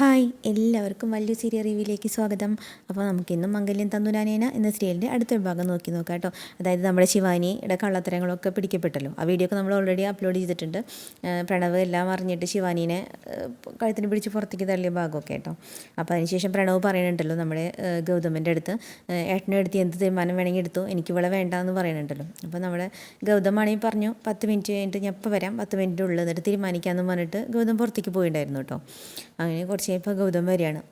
Hi എല്ലാവർക്കും വലിയ serial റിവ്യൂയിലേക്ക് സ്വാഗതം. അപ്പോൾ നമുക്ക് ഇന്നും മംഗല്യം തന്നുരാനേന എന്ന സീരിയലിന്റെ അടുത്ത ഭാഗം നോക്കി നോക്കാം കേട്ടോ. അതായത് നമ്മുടെ ശിവാനിയുടെ കള്ളത്തരങ്ങളൊക്കെ പിടിക്കപ്പെട്ടല്ലോ. ആ വീഡിയോ ഒക്കെ നമ്മൾ ഓൾറെഡി അപ്ലോഡ് ചെയ്തിട്ടുണ്ട്. പ്രണവ് എല്ലാം അറിഞ്ഞിട്ട് ശിവാനീനെ കഴുത്തിന് പിടിച്ച് പുറത്തേക്ക് തള്ളിയ ഭാഗമൊക്കെ കേട്ടോ. അപ്പോൾ അതിനുശേഷം പ്രണവ് പറയുന്നുണ്ടല്ലോ നമ്മുടെ ഗൗതമന്റെ അടുത്ത് ഏട്ടനെ അടുത്ത് എന്ത് തീരുമാനം വേണമെങ്കിൽ എടുത്തു എനിക്ക് ഇവിടെ വേണ്ട എന്ന് പറയുന്നുണ്ടല്ലോ അപ്പോൾ നമ്മുടെ ഗൗതമാണെങ്കിൽ പറഞ്ഞു പത്ത് മിനിറ്റ് കഴിഞ്ഞിട്ട് ഞാൻ ഇപ്പോൾ വരാം പത്ത് മിനിറ്റ് ഉള്ളിൽ എന്നിട്ട് തീരുമാനിക്കാമെന്ന് പറഞ്ഞിട്ട് ഗൗതം പുറത്തേക്ക് പോയിട്ടുണ്ടായിരുന്നു കേട്ടോ. അങ്ങനെ കുറച്ച് കഴിഞ്ഞപ്പോൾ ഗൗതം വരെയാണ്.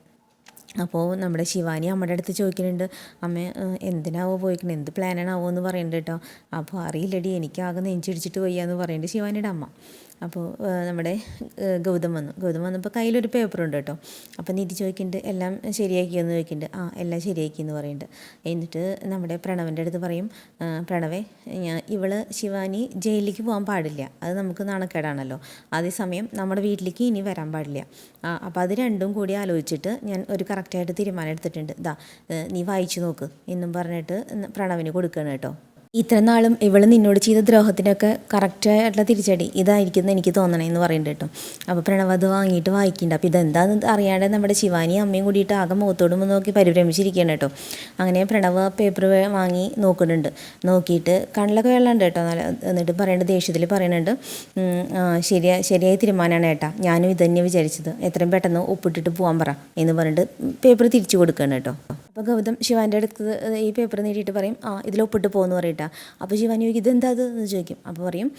അപ്പോൾ നമ്മുടെ ശിവാനി അമ്മയുടെ അടുത്ത് ചോദിക്കുന്നുണ്ട് അമ്മ എന്തിനാവോ പോയിക്കണേ? എന്ത് പ്ലാനാണാവോ എന്ന് പറയുന്നുണ്ട് കേട്ടോ. അപ്പോൾ അറിയില്ലടി എനിക്കാകെ നെഞ്ചിടിച്ചിട്ട് വയ്യാന്ന് പറയുന്നുണ്ട് ശിവാനിയുടെ അമ്മ. അപ്പോൾ നമ്മുടെ ഗൗതം വന്നു. ഗൗതം വന്നപ്പോൾ കയ്യിലൊരു പേപ്പറുണ്ട് കേട്ടോ. അപ്പോൾ നിധി ചോദിക്കുന്നുണ്ട് എല്ലാം ശരിയാക്കിയെന്ന് ചോദിക്കുന്നുണ്ട്. ആ എല്ലാം ശരിയാക്കി എന്ന് പറയുന്നുണ്ട്. എന്നിട്ട് നമ്മുടെ പ്രണവന്റെ അടുത്ത് പറയും പ്രണവേ ഇവൾ ശിവാനി ജയിലിലേക്ക് പോകാൻ പാടില്ല. അത് നമുക്ക് നാണക്കേടാണല്ലോ. അതേസമയം നമ്മുടെ വീട്ടിലേക്ക് ഇനി വരാൻ പാടില്ല. അപ്പോൾ അത് രണ്ടും കൂടി ആലോചിച്ചിട്ട് ഞാൻ ഒരു കറക്റ്റായിട്ട് തീരുമാനം എടുത്തിട്ടുണ്ട്. ഇതാ നീ വായിച്ചു നോക്ക്. എന്നും പറഞ്ഞിട്ട് പ്രണവിന് കൊടുക്കണം കേട്ടോ. ഇത്ര നാളും ഇവൾ നിന്നോട് ചെയ്ത ദ്രോഹത്തിനൊക്കെ കറക്റ്റായിട്ടുള്ള തിരിച്ചടി ഇതായിരിക്കും എന്ന് എനിക്ക് തോന്നണേ എന്ന് പറയുന്നുണ്ട് കേട്ടോ. അപ്പോൾ പ്രണവ് അത് വാങ്ങിയിട്ട് വായിക്കുന്നുണ്ട്. അപ്പോൾ ഇതെന്താന്ന് അറിയാതെ നമ്മുടെ ശിവാനി അമ്മയും കൂടിയിട്ട് ആകെ മുഖത്തോടും നോക്കി പരിഭ്രമിച്ചിരിക്കുകയാണ് കേട്ടോ. അങ്ങനെ പ്രണവ് പേപ്പർ വാങ്ങി നോക്കുന്നുണ്ട്. നോക്കിയിട്ട് കണ്ണിലൊക്കെ വെള്ളമുണ്ട് കേട്ടോ. നല്ല എന്നിട്ട് പറയുന്നുണ്ട് ദേഷ്യത്തിൽ പറയുന്നുണ്ട് ശരിയാ ശരിയായ തീരുമാനമാണ് ഏട്ടാ. ഞാനും ഇത് തന്നെ വിചാരിച്ചത്. എത്രയും പെട്ടെന്ന് ഒപ്പിട്ടിട്ട് പോകാൻ പറ എന്ന് പറഞ്ഞിട്ട് പേപ്പർ തിരിച്ചു കൊടുക്കുകയാണ് കേട്ടോ. അപ്പോൾ ഗൗതം ശിവാന്റെ അടുത്ത് ഈ പേപ്പർ നേടിയിട്ട് പറയും ആ ഇതിൽ ഒപ്പിട്ട് പോകുമെന്ന് പറയട്ടാ അപ്പോൾ ശിവാനി ചോദിക്കും ഇതെന്താ അത് എന്ന് ചോദിക്കും. അപ്പോൾ പറയും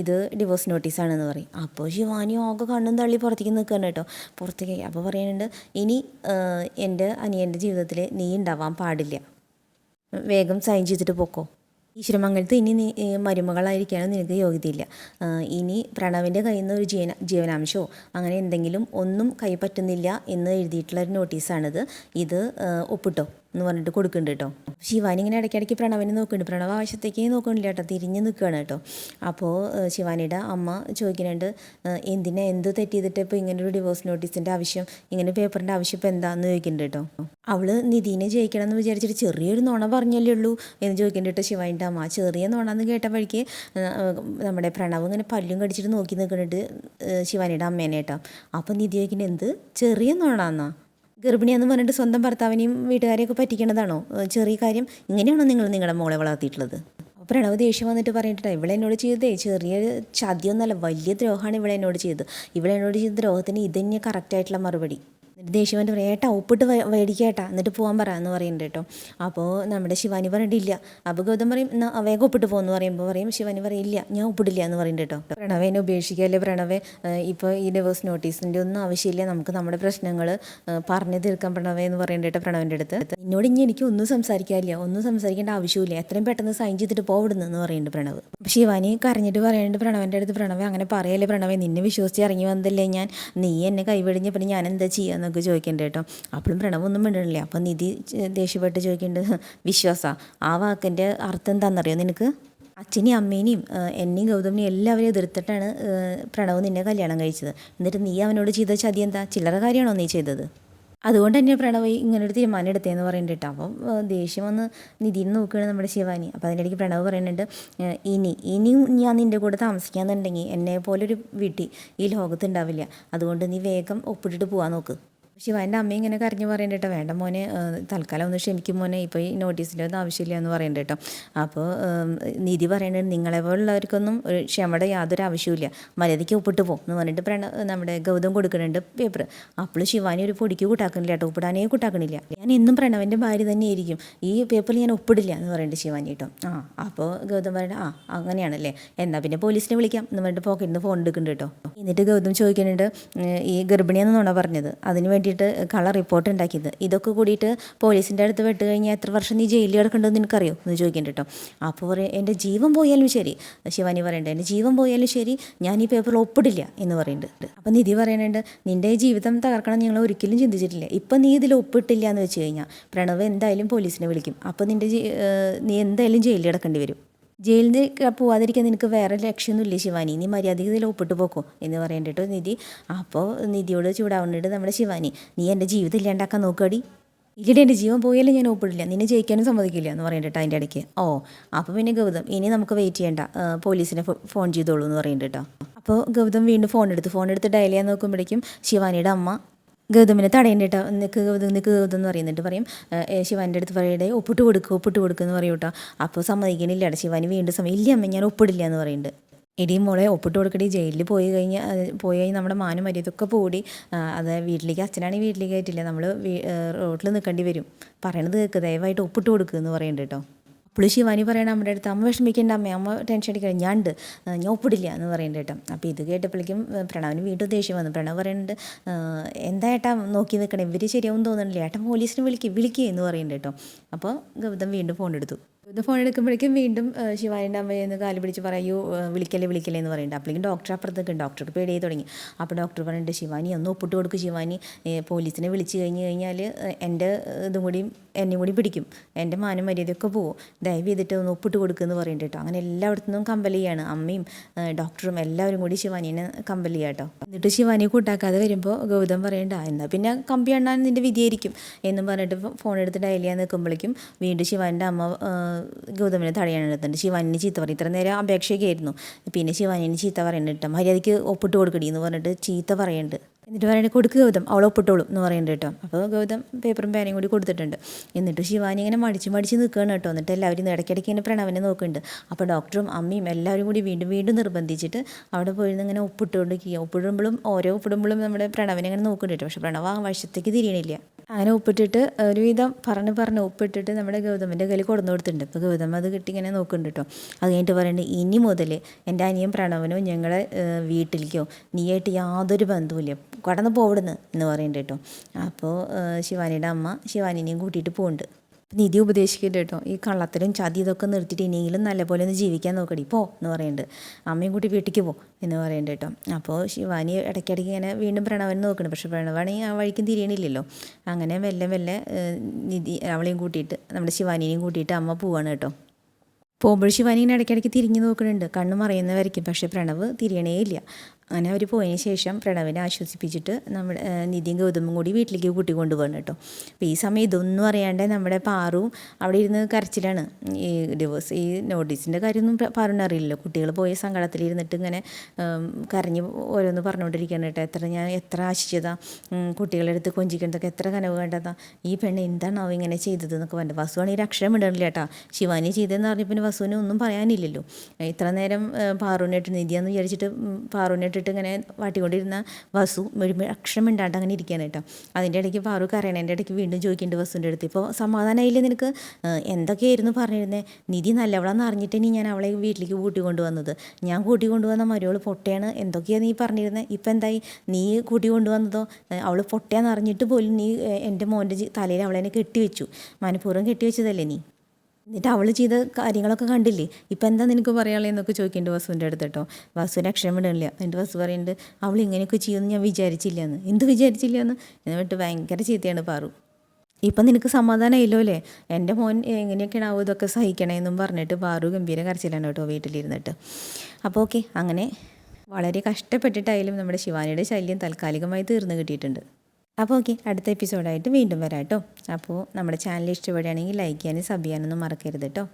ഇത് ഡിവോഴ്സ് നോട്ടീസാണെന്ന് പറയും. അപ്പോൾ ശിവാനി ആകെ കണ്ണും തള്ളി പുറത്തേക്ക് നിൽക്കുകയാണ് കേട്ടോ. പുറത്തേക്ക് അപ്പോൾ പറയുന്നുണ്ട് ഇനി എന്റെ അനിയന്റെ ജീവിതത്തിൽ നീ ഉണ്ടാവാൻ പാടില്ല. വേഗം സൈൻ ചെയ്തിട്ട് പോക്കോ. ഈശ്വരമംഗലത്ത് ഇനി നീ മരുമകളായിരിക്കാനും നിനക്ക് യോഗ്യതയില്ല. ഇനി പ്രണവിന്റെ കയ്യിൽ നിന്ന് ഒരു ജീവന ജീവനാംശമോ അങ്ങനെ എന്തെങ്കിലും ഒന്നും കൈപ്പറ്റുന്നില്ല എന്ന് എഴുതിയിട്ടുള്ള ഒരു നോട്ടീസാണിത് ഇത് ഒപ്പിട്ടോ? എന്ന് പറഞ്ഞിട്ട് കൊടുക്കുന്നുണ്ട് കേട്ടോ. ശിവാനി ഇങ്ങനെ ഇടയ്ക്കിടയ്ക്ക് പ്രണവിനെ നോക്കുന്നുണ്ട്. പ്രണവ് ആവശ്യത്തേക്ക് നോക്കുന്നില്ല കേട്ടോ. തിരിഞ്ഞ് നിൽക്കുകയാണ് കേട്ടോ. അപ്പോൾ ശിവാനിയുടെ അമ്മ ചോദിക്കുന്നുണ്ട് എന്തിനെ എന്ത് തെറ്റ് ചെയ്തിട്ട് ഇപ്പോൾ ഇങ്ങനെ ഒരു ഡിവോഴ്സ് നോട്ടീസിന്റെ ആവശ്യം ഇങ്ങനെ പേപ്പറിന്റെ ആവശ്യം ഇപ്പോൾ എന്താണെന്ന് ചോദിക്കുന്നുണ്ട് കേട്ടോ. അവൾ നിധീനെ ജയിക്കണം എന്ന് വിചാരിച്ചിട്ട് ചെറിയൊരു നുണ പറഞ്ഞല്ലേ ഉള്ളൂ എന്ന് ചോദിക്കുന്നുണ്ട് കേട്ടോ ശിവാനിന്റെ അമ്മ. ചെറിയ നുണ എന്ന് കേട്ട വഴിക്ക് നമ്മുടെ പ്രണവ് ഇങ്ങനെ പല്ലും കടിച്ചിട്ട് നോക്കി നിൽക്കുന്നുണ്ട് ശിവാനിയുടെ അമ്മേനെ കേട്ടോ. അപ്പോൾ നിധി ചോദിക്കുന്നത് എന്ത്? ചെറിയ നുണ എന്നാ ഗർഭിണിയാന്ന് പറഞ്ഞിട്ട് സ്വന്തം ഭർത്താവിനെയും വീട്ടുകാരെയൊക്കെ പറ്റിക്കേണ്ടതാണോ ചെറിയ കാര്യം. ഇങ്ങനെയാണോ നിങ്ങൾ നിങ്ങളുടെ മോളെ വളർത്തിയിട്ടുള്ളത്? പ്രണവ് ദേഷ്യം വന്നിട്ട് പറഞ്ഞിട്ടാ ഇവിടെ എന്നോട് ചെയ്തേ ചെറിയ ചതിയൊന്നല്ല വലിയ ദ്രോഹമാണ് ഇവിടെ എന്നോട് ചെയ്തത്. ഇവിടെ എന്നോട് ചെയ്ത ദ്രോഹത്തിന് ഇതന്നെ കറക്റ്റായിട്ടുള്ള മറുപടി. എന്നിട്ട് ദേഷ്യം വന്നിട്ട് പറയും ഏട്ടാ ഒപ്പിട്ട് മേടിക്കേട്ടാ എന്നിട്ട് പോകാൻ പറ എന്ന് പറയുന്നുണ്ട് കേട്ടോ. അപ്പോൾ നമ്മുടെ ശിവാനി പറഞ്ഞിട്ടില്ല. അപ്പോൾ ഗൗതം പറയും വേഗം ഒപ്പിട്ട് പോകുന്നു പറയുമ്പോൾ പറയും ശിവാനി പറയും ഇല്ല ഞാൻ ഒപ്പിടില്ല എന്ന് പറയുന്നുണ്ട് കേട്ടോ. പ്രണവേനെ ഉപേക്ഷിക്കല്ലേ പ്രണവേ? ഇപ്പോൾ ഈ ഡിവോഴ്സ് നോട്ടീസിന്റെ ഒന്നും ആവശ്യമില്ല. നമുക്ക് നമ്മുടെ പ്രശ്നങ്ങൾ പറഞ്ഞു തീർക്കാൻ പ്രണവേ എന്ന് പറയുന്നുണ്ട് കേട്ടോ പ്രണവന്റെ അടുത്ത്. എന്നോട് ഇനി എനിക്ക് ഒന്നും സംസാരിക്കാനില്ല. ഒന്നും സംസാരിക്കേണ്ട ആവശ്യമില്ല. എത്രയും പെട്ടെന്ന് സൈൻ ചെയ്തിട്ട് പോവിടുന്നു എന്ന് പറയുന്നുണ്ട് പ്രണവ്. ശിവാനി കരഞ്ഞിട്ട് പറയുന്നുണ്ട് പ്രണവന്റെ അടുത്ത് പ്രണവേ അങ്ങനെ പറയല്ലേ പ്രണവേ? നിന്നെ വിശ്വസിച്ച് ഇറങ്ങി വന്നതല്ലേ ഞാൻ? നീ എന്നെ കൈവെടിഞ്ഞപ്പോൾ ഞാൻ എന്താ ചെയ്യുക എന്നൊക്കെ ചോദിക്കണ്ട കേട്ടോ. അപ്പോഴും പ്രണവ് ഒന്നും മിണ്ടണില്ല. അപ്പോൾ നിധി ദേഷ്യപ്പെട്ട് ചോദിക്കേണ്ടത് വിശ്വാസ ആ വാക്കിന്റെ അർത്ഥം എന്താണെന്നറിയോ നിനക്ക്? അച്ഛനെയും അമ്മേനെയും എന്നെയും ഗൗതമിനെയും എല്ലാവരെയും എതിർത്തിട്ടാണ് പ്രണവ് നിന്നെ കല്യാണം കഴിച്ചത്. എന്നിട്ട് നീ അവനോട് ചെയ്ത ചതി എന്താ? ചില്ലറ കാര്യമാണോ നീ ചെയ്തത്? അതുകൊണ്ട് തന്നെ പ്രണവ് ഇങ്ങനൊരു തീരുമാനം എടുത്തതെന്ന് പറയുന്നുണ്ട് കേട്ടോ. അപ്പം ദേഷ്യം വന്ന് നിധിയിൽ നോക്കുകയാണ് നമ്മുടെ ശിവാനി. അപ്പോൾ ഇടയ്ക്ക് പ്രണവ് പറയുന്നുണ്ട് ഇനി ഇനിയും ഞാൻ നിന്റെ കൂടെ താമസിക്കാന്നുണ്ടെങ്കിൽ എന്നെ പോലൊരു വീട്ടിൽ ഈ ലോകത്ത് ഉണ്ടാവില്ല. അതുകൊണ്ട് നീ വേഗം ഒപ്പിട്ടിട്ട് പോകാൻ നോക്ക്. ശിവാന്റെ അമ്മ ഇങ്ങനെ കരഞ്ഞു പറയണ്ട കേട്ടോ വേണ്ട മോനെ തൽക്കാലം ഒന്ന് ക്ഷമിക്കും മോനെ. ഇപ്പോൾ ഈ നോട്ടീസിന്റെ ഒന്നും ആവശ്യമില്ല എന്ന് പറയണ്ട കേട്ടോ അപ്പോൾ നിധി പറയുന്നുണ്ട് നിങ്ങളെ പോലുള്ളവർക്കൊന്നും ഒരു ക്ഷമയുടെ യാതൊരു ആവശ്യമില്ല മര്യാദയ്ക്ക് ഒപ്പിട്ട് പോകും എന്ന് പറഞ്ഞിട്ട് പ്രണ നമ്മുടെ ഗൗതം കൊടുക്കുന്നുണ്ട് പേപ്പർ അപ്പോൾ ശിവാനി ഒരു പൊടിക്ക് കൂട്ടാക്കണില്ല കേട്ടോ ഒപ്പിടാനേ കൂട്ടാക്കണില്ല. ഞാൻ എന്നും പ്രണവന്റെ ഭാര്യ തന്നെ ആയിരിക്കും ഈ പേപ്പറിൽ ഞാൻ ഒപ്പിടില്ല എന്ന് പറയുന്നുണ്ട് ശിവാനി കേട്ടോ ആ അപ്പോൾ ഗൗതം പറയുന്നത് ആ അങ്ങനെയാണല്ലേ. എന്നാൽ പിന്നെ പോലീസിനെ വിളിക്കാം എന്ന് പറഞ്ഞിട്ട് പോക്കറ്റിൽ നിന്ന് ഫോൺ എടുക്കുന്നുണ്ട് കേട്ടോ എന്നിട്ട് ഗൗതം ചോദിക്കുന്നുണ്ട് ഈ ഈ ഗർഭിണിയെന്നാണോ പറഞ്ഞത്? അതിന് വേണ്ടിയിട്ട് കളർ റിപ്പോർട്ട് ഉണ്ടാക്കിയത്. ഇതൊക്കെ കൂടിയിട്ട് പോലീസിന്റെ അടുത്ത് വിട്ട് കഴിഞ്ഞാൽ എത്ര വർഷം നീ ജയിലിൽ കിടക്കേണ്ടതെന്ന് എനിക്കറിയോ എന്ന് ചോദിക്കുന്നുണ്ട് കേട്ടോ അപ്പോൾ പറയും എന്റെ ജീവൻ പോയാലും ശരി. ശിവാനി പറയുന്നുണ്ട് എന്റെ ജീവൻ പോയാലും ശരി ഞാൻ ഈ പേപ്പറിൽ ഒപ്പിടില്ല. എന്ന് പറയുന്നുണ്ട് അപ്പം നിധി പറയുന്നുണ്ട് നിന്റെ ജീവിതം തകർക്കണം ഞങ്ങൾ ഒരിക്കലും ചിന്തിച്ചിട്ടില്ല. ഇപ്പം നീ ഇതിൽ ഒപ്പിട്ടില്ല എന്ന് വെച്ച് കഴിഞ്ഞാൽ പ്രണവ് എന്തായാലും പോലീസിനെ വിളിക്കും. അപ്പോൾ നിന്റെ നീ എന്തായാലും ജയിലിൽ കിടക്കേണ്ടി വരും. ജയിലിൽ ക- പോവാതിരിക്കാൻ നിനക്ക് വേറെ ലക്ഷ്യമൊന്നുമില്ല ശിവാനി? നീ മര്യാദയ്ക്ക് ഇതിൽ ഒപ്പിട്ട് പോക്കോ എന്ന് പറയണ്ടിട്ടോ നിധി അപ്പോൾ നിധിയോട് ചൂടാവുന്നുണ്ട് നമ്മുടെ ശിവാനി. നീ എന്റെ ജീവിതം ഇല്ലാണ്ടാക്കാൻ നോക്കടി ഇല്ലടി എന്റെ ജീവൻ പോയാലും ഞാൻ ഒപ്പിടില്ല. നിന്നെ ജയിക്കാനും സമ്മതിക്കില്ല എന്ന് പറയണ്ടിട്ട് അതിന്റെ ഇടയ്ക്ക്. ഓ അപ്പോൾ പിന്നെ ഗൗതം ഇനി നമുക്ക് വെയിറ്റ് ചെയ്യണ്ട. പോലീസിനെ ഫോൺ ചെയ്തോളൂ എന്ന് പറയണ്ടിട്ടോ. അപ്പോൾ ഗൗതം വീണ്ടും ഫോൺ എടുത്ത് ഫോൺ എടുത്ത് ഡയൽ ചെയ്യാൻ നോക്കുമ്പോഴേക്കും ശിവാനിയുടെ അമ്മ ഗൗതമിനെ തടയേണ്ടിട്ടോ. നിൽക്ക് ഗൗതം നിൽക്ക് ഗൗതം എന്ന് പറയുന്നിട്ട് പറയും ശിവാന്റെ അടുത്ത് പറയട്ടെ ഒപ്പിട്ട് കൊടുക്കുക ഒപ്പിട്ട് കൊടുക്കുക എന്ന് പറയും കേട്ടോ. അപ്പോൾ സമ്മതിക്കണില്ല കേട്ടോ ശിവാനി വീണ്ടും സമയം ഇല്ല അമ്മ ഞാൻ ഒപ്പിടില്ല എന്ന് പറയുന്നുണ്ട് എടി മോളെ ഒപ്പിട്ട് കൊടുക്കടി ജയിലിൽ പോയി കഴിഞ്ഞാൽ പോയി കഴിഞ്ഞാൽ നമ്മുടെ മാനും മര്യാദയൊക്കെ പോടി. അത് വീട്ടിലേക്ക് അച്ഛനാണെങ്കിൽ വീട്ടിലേക്ക് ആയിട്ടില്ല നമ്മൾ റോട്ടിൽ നിൽക്കേണ്ടി വരും. പറയണത് കേൾക്ക് ദയവായിട്ട് ഒപ്പിട്ട് കൊടുക്കുക എന്ന് പറയുന്നുണ്ട് കേട്ടോ. അപ്പോൾ ശിവാനി പറയണ അമ്മയുടെ അടുത്ത് അമ്മ വിഷമിക്കേണ്ട അമ്മ അമ്മ ടെൻഷൻ അടിക്കണം ഞാൻ ഉണ്ട് ഞാൻ ഒപ്പിടില്ല എന്ന് പറയുന്നുണ്ട് കേട്ടോ. അപ്പോൾ ഇത് കേട്ടപ്പോഴേക്കും പ്രണവിന് വീണ്ടും ദേഷ്യം വന്നു. പ്രണവ് പറയുന്നുണ്ട് എന്താ ഏട്ടാ നോക്കി നിൽക്കണം ഇവർ ശരിയാവും തോന്നുന്നില്ല. ഏട്ടൻ പോലീസിനെ വിളിക്കുക വിളിക്കുക എന്ന് പറയുന്നുണ്ട് കേട്ടോ. അപ്പോൾ ഗൗതം വീണ്ടും ഫോൺ എടുത്തു. ഗൗതം ഫോൺ എടുക്കുമ്പോഴേക്കും വീണ്ടും ശിവാനിന്റെ അമ്മയെന്ന് കാൽ പിടിച്ച് പറയൂ വിളിക്കല്ലേ വിളിക്കല്ലേ എന്ന് പറയുന്നുണ്ട് അപ്പോഴേക്കും ഡോക്ടർ അപ്പുറത്ത് നിൽക്കും ഡോക്ടർക്ക് പേടിയായി തുടങ്ങി. അപ്പോൾ ഡോക്ടർ പറഞ്ഞിട്ട് ശിവാനി ഒന്ന് ഒപ്പിട്ട് കൊടുക്കും ശിവാനി. പോലീസിനെ വിളിച്ച് കഴിഞ്ഞ് കഴിഞ്ഞാൽ എന്റെ ഇതും കൂടി എന്നെയും കൂടി പിടിക്കും. എന്റെ മാനം മര്യാദയൊക്കെ പോവും. ദയവ് ചെയ്തിട്ട് ഒന്ന് ഒപ്പിട്ട് കൊടുക്കുമെന്ന് പറയുന്നുണ്ട് കേട്ടോ. അങ്ങനെ എല്ലായിടത്തു നിന്നും കമ്പൽ ചെയ്യാണ്. അമ്മയും ഡോക്ടറും എല്ലാവരും കൂടി ശിവാനീനെ കമ്പൽ ചെയ്യുക കേട്ടോ. എന്നിട്ട് ശിവാനി കൂട്ടാക്കാതെ വരുമ്പോൾ ഗൗതം പറയണ്ട എന്നാൽ പിന്നെ കമ്പി എണ്ണാൻ നിന്റെ വിധിയായിരിക്കും എന്നും പറഞ്ഞിട്ട് ഫോൺ എടുത്ത് ഡയൽ ചെയ്യാൻ നിൽക്കുമ്പോഴേക്കും വീണ്ടും ശിവാനിന്റെ അമ്മ ഗൗതമിനെ തടയാൻ എടുത്തുണ്ട് ശിവാനിനെ ചീത്ത പറയും. ഇത്ര നേരം അപേക്ഷയൊക്കെ ആയിരുന്നു. പിന്നെ ശിവാനിനെ ചീത്ത പറയുന്നുണ്ട് മര്യാദയ്ക്ക് ഒപ്പിട്ട് കൊടുക്കടി എന്ന് പറഞ്ഞിട്ട് ചീത്ത പറയുന്നുണ്ട് എന്നിട്ട് പറയുന്നത് കൊടുക്കുക ഗൗതം അവൾ ഒപ്പിട്ടോളും എന്ന് പറയുന്നുണ്ട് കേട്ടോ. അപ്പോൾ ഗൗതം പേപ്പറും പേനയും കൂടി കൊടുത്തിട്ടുണ്ട്. എന്നിട്ട് ശിവാനി ഇങ്ങനെ മടിച്ച് മടിച്ച് നിൽക്കുകയാണ് കേട്ടോ. എന്നിട്ട് എല്ലാവരും ഇടയ്ക്കിടയ്ക്ക് ഇങ്ങനെ പ്രണവനെ നോക്കുന്നുണ്ട്. അപ്പോൾ ഡോക്ടറും അമ്മയും എല്ലാവരും കൂടി വീണ്ടും വീണ്ടും നിർബന്ധിച്ചിട്ട് അവിടെ പോയിരുന്ന് ഇങ്ങനെ ഒപ്പിട്ടുകൊണ്ടിരിക്കുക ഒപ്പിടുമ്പോഴും ഓരോ ഒപ്പിടുമ്പോഴും നമ്മുടെ പ്രണവനെ ഇങ്ങനെ നോക്കുന്നുണ്ട് പക്ഷേ പ്രണവ് ആ വശത്തേക്ക് തിരിയണില്ല. അങ്ങനെ ഉപ്പിട്ടിട്ട് ഒരുവിധം പറഞ്ഞ് പറഞ്ഞ് ഉപ്പിട്ടിട്ട് നമ്മുടെ ഗൗതമിന്റെ കയ്യിൽ കൊടുന്നു കൊടുത്തിട്ടുണ്ട്. അപ്പോൾ ഗൗതം അത് കിട്ടി ഇങ്ങനെ നോക്കുന്നുണ്ട് കേട്ടോ അത് കഴിഞ്ഞിട്ട് പറയുന്നുണ്ട് ഇനി മുതൽ എന്റെ അനിയൻ പ്രണവനും ഞങ്ങളെ വീട്ടിലേക്കോ നീയായിട്ട് യാതൊരു ബന്ധവുമില്ല. കടന്നു പോവിടുന്ന് എന്ന് പറയുന്നുണ്ട് കേട്ടോ അപ്പോൾ ശിവാനിയുടെ അമ്മ ശിവാനിനെയും കൂട്ടിയിട്ട് പോകുന്നുണ്ട് നിധി ഉപദേശിക്കട്ടെ കേട്ടോ ഈ കള്ളത്തിലും ചതി ഇതൊക്കെ നിർത്തിയിട്ട് ഇനിയെങ്കിലും നല്ലപോലെ ഒന്ന് ജീവിക്കാൻ നോക്കടി. പോ എന്ന് പറയുന്നുണ്ട് അമ്മയും കൂട്ടി വീട്ടിലേക്ക് പോ എന്ന് പറയുന്നുണ്ട് കേട്ടോ അപ്പോൾ ശിവാനി ഇടയ്ക്കിടയ്ക്ക് ഇങ്ങനെ വീണ്ടും പ്രണവൻ നോക്കണം. പക്ഷേ പ്രണവാണെങ്കിൽ ആ വഴിക്കും തിരിയണില്ലല്ലോ. അങ്ങനെ മെല്ലെ മെല്ലെ നിധി അവളെയും കൂട്ടിയിട്ട് നമ്മുടെ ശിവാനിനെയും കൂട്ടിയിട്ട് അമ്മ പോവാണ് കേട്ടോ പോകുമ്പോൾ ശിവാനി ഇങ്ങനെ ഇടയ്ക്കിടയ്ക്ക് തിരിഞ്ഞു നോക്കുന്നുണ്ട് കണ്ണ് മറയുന്നവരിക്കും. പക്ഷേ പ്രണവ് തിരിയണേ ഇല്ല അങ്ങനെ അവർ പോയതിന് ശേഷം പ്രണവിനെ ആശ്വസിപ്പിച്ചിട്ട് നമ്മുടെ നിധിയും ഗൗതമും കൂടി വീട്ടിലേക്ക് കൂട്ടി കൊണ്ടുപോകണം കേട്ടോ. അപ്പോൾ ഈ സമയം ഇതൊന്നും അറിയാണ്ട് നമ്മുടെ പാറു അവിടെ ഇരുന്ന് കരച്ചിലാണ്. ഈ ഡിവോഴ്സ് ഈ നോട്ടീസിന്റെ കാര്യമൊന്നും പാറുവിന് അറിയില്ലല്ലോ. കുട്ടികൾ പോയ സങ്കടത്തിലിരുന്നിട്ട് ഇങ്ങനെ കരഞ്ഞ് ഓരോന്ന് പറഞ്ഞുകൊണ്ടിരിക്കുകയാണ് കേട്ടോ. എത്ര ഞാൻ എത്ര ആശിച്ചതാ? കുട്ടികളെ കുട്ടികളുടെ അടുത്ത് കൊഞ്ചിക്കേണ്ടതൊക്കെ എത്ര കനവ് കണ്ടതാ? ഈ പെണ്ണ് എന്താണാവോ ഇങ്ങനെ ചെയ്തത് എന്നൊക്കെ പറഞ്ഞു വസുവാണ് ഈ അക്ഷരം ഇടണില്ല കേട്ടാ. ശിവാനി ചെയ്തതെന്ന് പറഞ്ഞപ്പോൾ വസുവിന് ഒന്നും പറയാനില്ലല്ലോ. ഇത്ര നേരം പാറുവിനായിട്ട് നിധിയാന്ന് വിചാരിച്ചിട്ട് ഉം, പാറുവിനിട്ടിട്ട് ഇങ്ങനെ വാട്ടിക്കൊണ്ടിരുന്ന വസു ഒരു അക്ഷരം മിണ്ടാണ്ട് അങ്ങനെ ഇരിക്കാൻ കേട്ടോ. അതിന്റെ ഇടയ്ക്ക് ഫാറൂഖ് അറിയണം എന്റെ ഇടയ്ക്ക് വീണ്ടും ചോദിക്കേണ്ട വസുവിന്റെ അടുത്ത്. ഇപ്പോൾ സമാധാനമായില്ലേ നിനക്ക്? എന്തൊക്കെയായിരുന്നു പറഞ്ഞിരുന്നത് നിധി നല്ലവളാന്ന് അറിഞ്ഞിട്ട് ഇനി ഞാൻ അവളെ വീട്ടിലേക്ക് കൂട്ടി കൊണ്ടുവന്നത് ഞാൻ കൂട്ടി കൊണ്ടുവന്ന മരുവൾ പൊട്ടയാണ്. എന്തൊക്കെയാണ് നീ പറഞ്ഞിരുന്നത് ഇപ്പം എന്തായി? നീ കൂട്ടി കൊണ്ടുവന്നതോ ഏഹ്, അവൾ പൊട്ടയാന്ന് അറിഞ്ഞിട്ട് പോലും നീ എന്റെ മോന്റെ തലയിൽ അവളെന്നെ കെട്ടിവെച്ചു. മനഃപൂർവം കെട്ടിവെച്ചതല്ലേ നീ? എന്നിട്ട് അവൾ ചെയ്ത കാര്യങ്ങളൊക്കെ കണ്ടില്ലേ? ഇപ്പം എന്താ നിനക്ക് പറയാനുള്ളത് എന്നൊക്കെ ചോദിക്കേണ്ട വസുവിന്റെ അടുത്ത് കേട്ടോ വസുവിന്റെ അക്ഷരം എന്നിട്ട് വസു പറയുന്നുണ്ട് അവൾ ഇങ്ങനെയൊക്കെ ചെയ്യുമെന്ന് ഞാൻ വിചാരിച്ചില്ല എന്ന് എന്ത് വിചാരിച്ചില്ല എന്ന് എന്നിട്ട് ഭയങ്കര ചീത്തയാണ് പാറു. ഇപ്പം നിനക്ക് സമാധാനമായില്ലോ അല്ലേ? എന്റെ മോൻ എങ്ങനെയൊക്കെയാണ് ആവും ഇതൊക്കെ സഹിക്കണേന്നും പറഞ്ഞിട്ട് പാറു ഗംഭീര കരച്ചിലാണ് കേട്ടോ വീട്ടിലിരുന്നിട്ട്. അപ്പോൾ ഓക്കെ അങ്ങനെ വളരെ കഷ്ടപ്പെട്ടിട്ടായാലും നമ്മുടെ ശിവാനിയുടെ ശല്യം താൽക്കാലികമായി തീർന്നു കിട്ടിയിട്ടുണ്ട്. അപ്പോൾ ഓക്കെ അടുത്ത എപ്പിസോഡായിട്ട് വീണ്ടും വരാം കേട്ടോ. അപ്പോൾ നമ്മുടെ ചാനൽ ഇഷ്ടപ്പെടുകയാണെങ്കിൽ ലൈക്ക് ചെയ്യാനും സബ് ചെയ്യാനൊന്നും മറക്കരുത് കേട്ടോ.